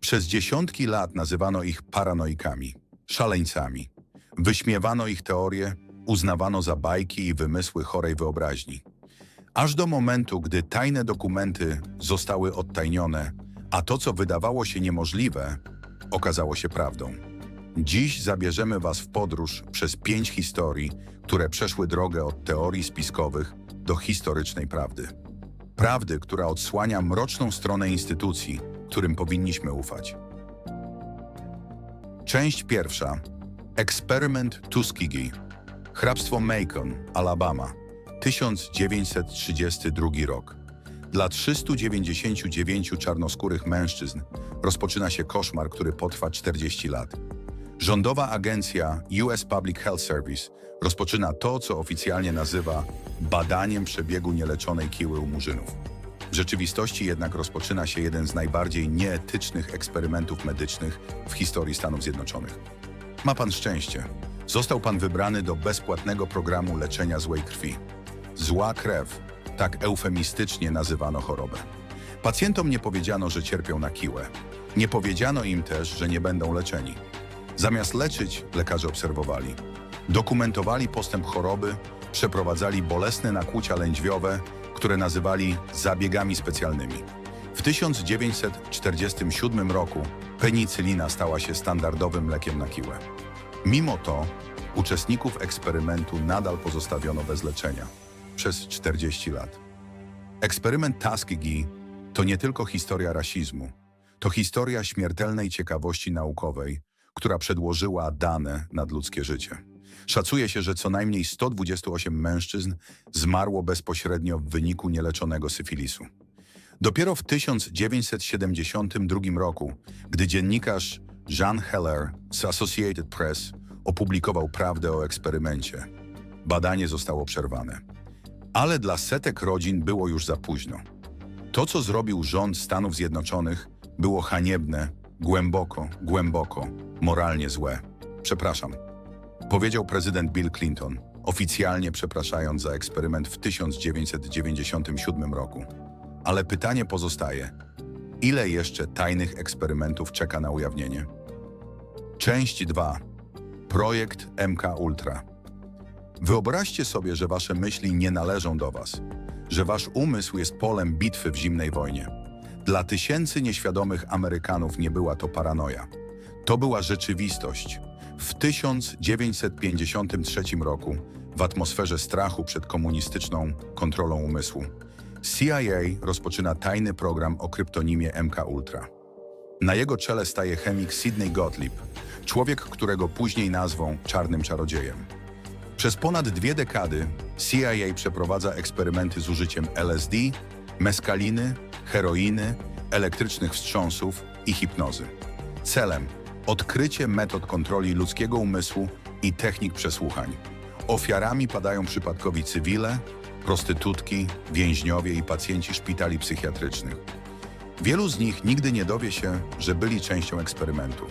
Przez dziesiątki lat nazywano ich paranoikami, szaleńcami. Wyśmiewano ich teorie, uznawano za bajki i wymysły chorej wyobraźni. Aż do momentu, gdy tajne dokumenty zostały odtajnione, a to, co wydawało się niemożliwe, okazało się prawdą. Dziś zabierzemy Was w podróż przez pięć historii, które przeszły drogę od teorii spiskowych do historycznej prawdy. Prawdy, która odsłania mroczną stronę instytucji, którym powinniśmy ufać. Część pierwsza. Eksperyment Tuskegee. Hrabstwo Macon, Alabama. 1932 rok. Dla 399 czarnoskórych mężczyzn rozpoczyna się koszmar, który potrwa 40 lat. Rządowa agencja US Public Health Service rozpoczyna to, co oficjalnie nazywa badaniem przebiegu nieleczonej kiły u murzynów. W rzeczywistości jednak rozpoczyna się jeden z najbardziej nieetycznych eksperymentów medycznych w historii Stanów Zjednoczonych. Ma pan szczęście. Został pan wybrany do bezpłatnego programu leczenia złej krwi. Zła krew, tak eufemistycznie nazywano chorobę. Pacjentom nie powiedziano, że cierpią na kiłę. Nie powiedziano im też, że nie będą leczeni. Zamiast leczyć, lekarze obserwowali. Dokumentowali postęp choroby, przeprowadzali bolesne nakłucia lędźwiowe, które nazywali zabiegami specjalnymi. W 1947 roku penicylina stała się standardowym lekiem na kiłę. Mimo to uczestników eksperymentu nadal pozostawiono bez leczenia przez 40 lat. Eksperyment Tuskegee to nie tylko historia rasizmu, to historia śmiertelnej ciekawości naukowej, która przedłożyła dane nad ludzkie życie. Szacuje się, że co najmniej 128 mężczyzn zmarło bezpośrednio w wyniku nieleczonego syfilisu. Dopiero w 1972 roku, gdy dziennikarz Jean Heller z Associated Press opublikował prawdę o eksperymencie, badanie zostało przerwane. Ale dla setek rodzin było już za późno. To, co zrobił rząd Stanów Zjednoczonych, było haniebne, głęboko, głęboko, moralnie złe. Przepraszam, powiedział prezydent Bill Clinton, oficjalnie przepraszając za eksperyment w 1997 roku. Ale pytanie pozostaje: ile jeszcze tajnych eksperymentów czeka na ujawnienie? Część 2. Projekt MK Ultra. Wyobraźcie sobie, że wasze myśli nie należą do was, że wasz umysł jest polem bitwy w zimnej wojnie. Dla tysięcy nieświadomych Amerykanów nie była to paranoja. To była rzeczywistość. W 1953 roku, w atmosferze strachu przed komunistyczną kontrolą umysłu, CIA rozpoczyna tajny program o kryptonimie MK Ultra. Na jego czele staje chemik Sidney Gottlieb, człowiek, którego później nazwą czarnym czarodziejem. Przez ponad dwie dekady CIA przeprowadza eksperymenty z użyciem LSD, meskaliny, heroiny, elektrycznych wstrząsów i hipnozy. Celem odkrycie metod kontroli ludzkiego umysłu i technik przesłuchań. Ofiarami padają przypadkowi cywile, prostytutki, więźniowie i pacjenci szpitali psychiatrycznych. Wielu z nich nigdy nie dowie się, że byli częścią eksperymentu.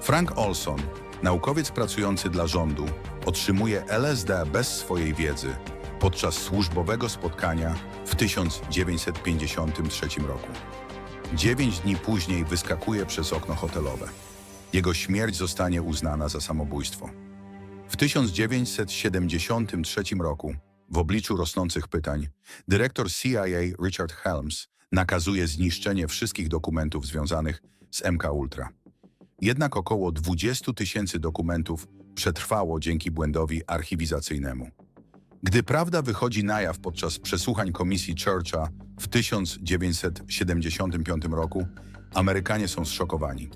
Frank Olson, naukowiec pracujący dla rządu, otrzymuje LSD bez swojej wiedzy podczas służbowego spotkania w 1953 roku. Dziewięć dni później wyskakuje przez okno hotelowe. Jego śmierć zostanie uznana za samobójstwo. W 1973 roku, w obliczu rosnących pytań, dyrektor CIA Richard Helms nakazuje zniszczenie wszystkich dokumentów związanych z MK Ultra. Jednak około 20 tysięcy dokumentów przetrwało dzięki błędowi archiwizacyjnemu. Gdy prawda wychodzi na jaw podczas przesłuchań komisji Churcha w 1975 roku, Amerykanie są zszokowani.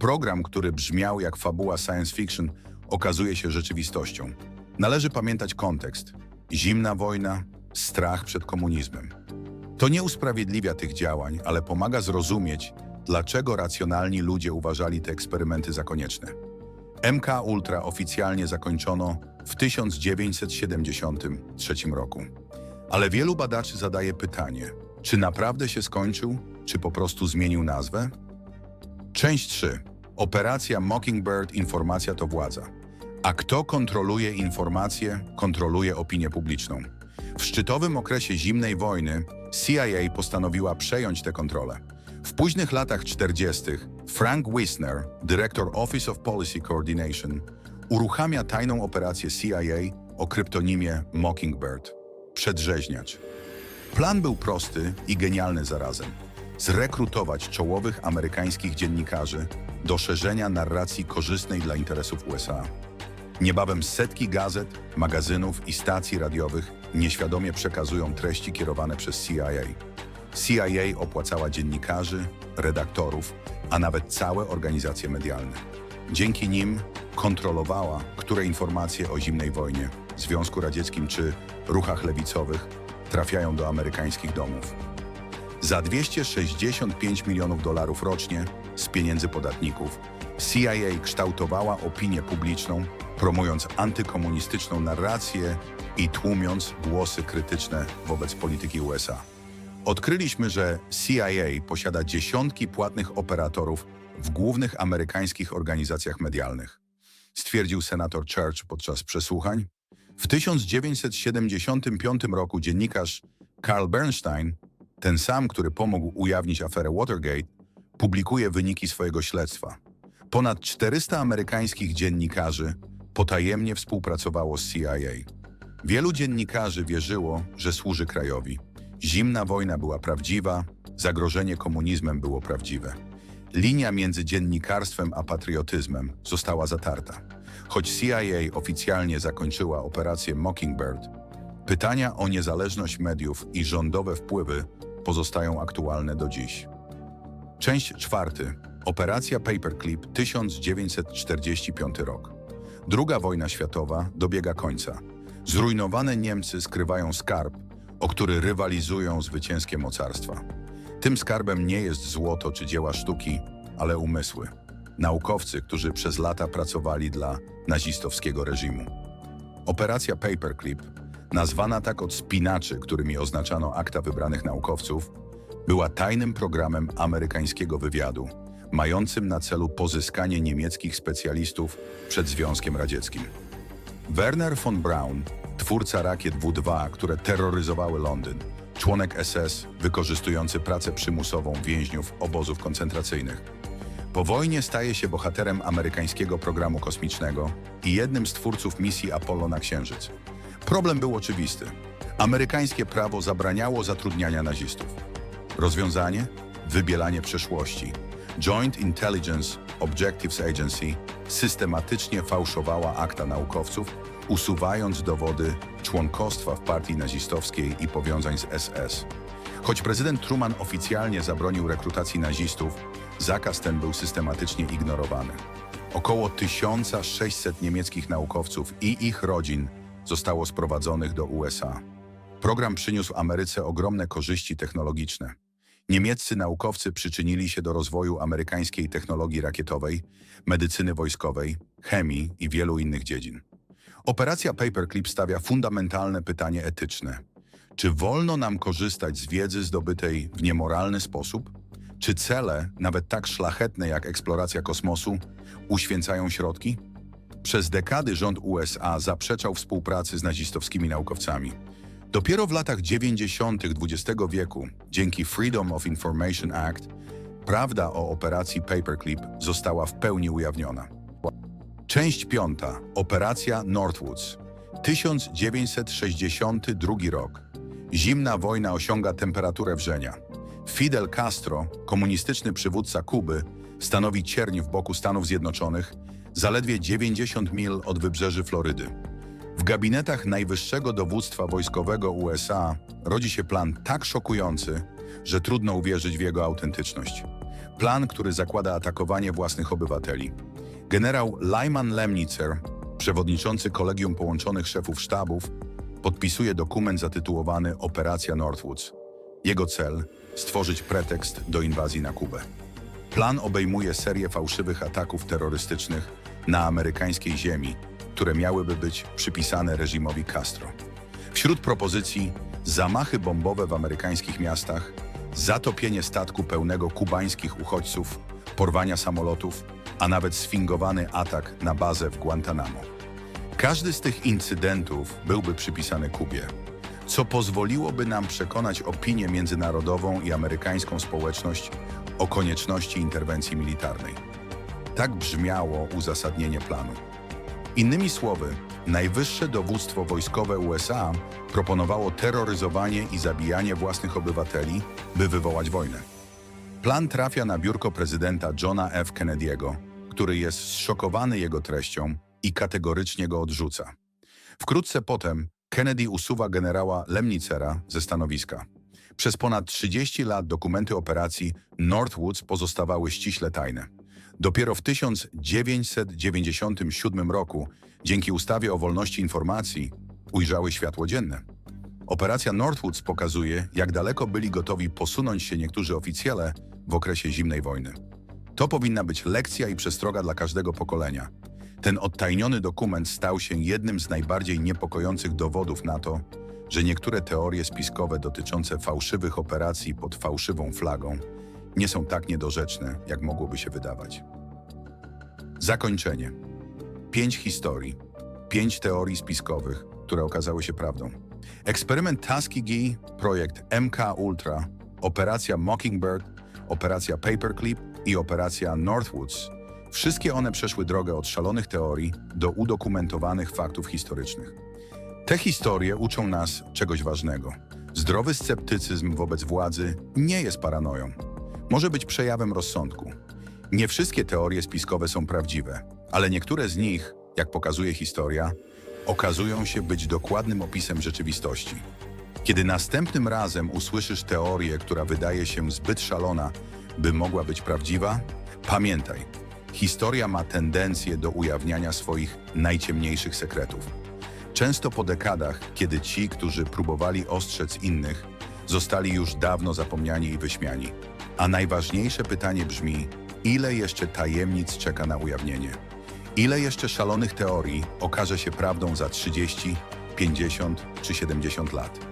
Program, który brzmiał jak fabuła science fiction, okazuje się rzeczywistością. Należy pamiętać kontekst. Zimna wojna, strach przed komunizmem. To nie usprawiedliwia tych działań, ale pomaga zrozumieć, dlaczego racjonalni ludzie uważali te eksperymenty za konieczne. MK Ultra oficjalnie zakończono w 1973 roku. Ale wielu badaczy zadaje pytanie, czy naprawdę się skończył, czy po prostu zmienił nazwę? Część 3. Operacja Mockingbird Informacja to władza. A kto kontroluje informacje, kontroluje opinię publiczną. W szczytowym okresie zimnej wojny CIA postanowiła przejąć tę kontrolę. W późnych latach 40. Frank Wisner, dyrektor Office of Policy Coordination, uruchamia tajną operację CIA o kryptonimie Mockingbird przedrzeźniacz. Plan był prosty i genialny zarazem. Zrekrutować czołowych amerykańskich dziennikarzy do szerzenia narracji korzystnej dla interesów USA. Niebawem setki gazet, magazynów i stacji radiowych nieświadomie przekazują treści kierowane przez CIA. CIA opłacała dziennikarzy, redaktorów, a nawet całe organizacje medialne. Dzięki nim kontrolowała, które informacje o zimnej wojnie, Związku Radzieckim czy ruchach lewicowych trafiają do amerykańskich domów. Za 265 milionów dolarów rocznie z pieniędzy podatników CIA kształtowała opinię publiczną, promując antykomunistyczną narrację i tłumiąc głosy krytyczne wobec polityki USA. Odkryliśmy, że CIA posiada dziesiątki płatnych operatorów w głównych amerykańskich organizacjach medialnych, stwierdził senator Church podczas przesłuchań. W 1975 roku dziennikarz Carl Bernstein, ten sam, który pomógł ujawnić aferę Watergate, publikuje wyniki swojego śledztwa. Ponad 400 amerykańskich dziennikarzy potajemnie współpracowało z CIA. Wielu dziennikarzy wierzyło, że służy krajowi. Zimna wojna była prawdziwa, zagrożenie komunizmem było prawdziwe. Linia między dziennikarstwem a patriotyzmem została zatarta. Choć CIA oficjalnie zakończyła operację Mockingbird, pytania o niezależność mediów i rządowe wpływy pozostają aktualne do dziś. Część czwarty. Operacja Paperclip 1945 rok. Druga wojna światowa dobiega końca. Zrujnowane Niemcy skrywają skarb, o który rywalizują zwycięskie mocarstwa. Tym skarbem nie jest złoto czy dzieła sztuki, ale umysły. Naukowcy, którzy przez lata pracowali dla nazistowskiego reżimu. Operacja Paperclip, nazwana tak od spinaczy, którymi oznaczano akta wybranych naukowców, była tajnym programem amerykańskiego wywiadu, mającym na celu pozyskanie niemieckich specjalistów przed Związkiem Radzieckim. Werner von Braun, twórca rakiet W-2, które terroryzowały Londyn, członek SS wykorzystujący pracę przymusową więźniów obozów koncentracyjnych. Po wojnie staje się bohaterem amerykańskiego programu kosmicznego i jednym z twórców misji Apollo na Księżyc. Problem był oczywisty. Amerykańskie prawo zabraniało zatrudniania nazistów. Rozwiązanie? Wybielanie przeszłości. Joint Intelligence Objectives Agency systematycznie fałszowała akta naukowców, usuwając dowody członkostwa w partii nazistowskiej i powiązań z SS. Choć prezydent Truman oficjalnie zabronił rekrutacji nazistów, zakaz ten był systematycznie ignorowany. Około 1600 niemieckich naukowców i ich rodzin zostało sprowadzonych do USA. Program przyniósł Ameryce ogromne korzyści technologiczne. Niemieccy naukowcy przyczynili się do rozwoju amerykańskiej technologii rakietowej, medycyny wojskowej, chemii i wielu innych dziedzin. Operacja Paperclip stawia fundamentalne pytanie etyczne. Czy wolno nam korzystać z wiedzy zdobytej w niemoralny sposób? Czy cele, nawet tak szlachetne jak eksploracja kosmosu, uświęcają środki? Przez dekady rząd USA zaprzeczał współpracy z nazistowskimi naukowcami. Dopiero w latach 90. XX wieku, dzięki Freedom of Information Act, prawda o operacji Paperclip została w pełni ujawniona. Część piąta. Operacja Northwoods. 1962 rok. Zimna wojna osiąga temperaturę wrzenia. Fidel Castro, komunistyczny przywódca Kuby, stanowi cierń w boku Stanów Zjednoczonych, zaledwie 90 mil od wybrzeży Florydy. W gabinetach najwyższego dowództwa wojskowego USA rodzi się plan tak szokujący, że trudno uwierzyć w jego autentyczność. Plan, który zakłada atakowanie własnych obywateli. Generał Lyman Lemnitzer, przewodniczący Kolegium Połączonych Szefów Sztabów, podpisuje dokument zatytułowany Operacja Northwoods. Jego cel stworzyć pretekst do inwazji na Kubę. Plan obejmuje serię fałszywych ataków terrorystycznych na amerykańskiej ziemi, które miałyby być przypisane reżimowi Castro. Wśród propozycji zamachy bombowe w amerykańskich miastach, zatopienie statku pełnego kubańskich uchodźców, porwania samolotów, a nawet sfingowany atak na bazę w Guantanamo. Każdy z tych incydentów byłby przypisany Kubie, co pozwoliłoby nam przekonać opinię międzynarodową i amerykańską społeczność o konieczności interwencji militarnej. Tak brzmiało uzasadnienie planu. Innymi słowy, najwyższe dowództwo wojskowe USA proponowało terroryzowanie i zabijanie własnych obywateli, by wywołać wojnę. Plan trafia na biurko prezydenta Johna F. Kennedy'ego, który jest zszokowany jego treścią i kategorycznie go odrzuca. Wkrótce potem Kennedy usuwa generała Lemnicera ze stanowiska. Przez ponad 30 lat dokumenty operacji Northwoods pozostawały ściśle tajne. Dopiero w 1997 roku, dzięki ustawie o wolności informacji, ujrzały światło dzienne. Operacja Northwoods pokazuje, jak daleko byli gotowi posunąć się niektórzy oficjele w okresie zimnej wojny. To powinna być lekcja i przestroga dla każdego pokolenia. Ten odtajniony dokument stał się jednym z najbardziej niepokojących dowodów na to, że niektóre teorie spiskowe dotyczące fałszywych operacji pod fałszywą flagą nie są tak niedorzeczne, jak mogłoby się wydawać. Zakończenie. Pięć historii, pięć teorii spiskowych, które okazały się prawdą. Eksperyment Tuskegee, projekt MK Ultra, operacja Mockingbird, operacja Paperclip i operacja Northwoods. Wszystkie one przeszły drogę od szalonych teorii do udokumentowanych faktów historycznych. Te historie uczą nas czegoś ważnego. Zdrowy sceptycyzm wobec władzy nie jest paranoją. Może być przejawem rozsądku. Nie wszystkie teorie spiskowe są prawdziwe, ale niektóre z nich, jak pokazuje historia, okazują się być dokładnym opisem rzeczywistości. Kiedy następnym razem usłyszysz teorię, która wydaje się zbyt szalona, by mogła być prawdziwa, pamiętaj, historia ma tendencję do ujawniania swoich najciemniejszych sekretów. Często po dekadach, kiedy ci, którzy próbowali ostrzec innych, zostali już dawno zapomniani i wyśmiani. A najważniejsze pytanie brzmi, ile jeszcze tajemnic czeka na ujawnienie? Ile jeszcze szalonych teorii okaże się prawdą za 30, 50 czy 70 lat?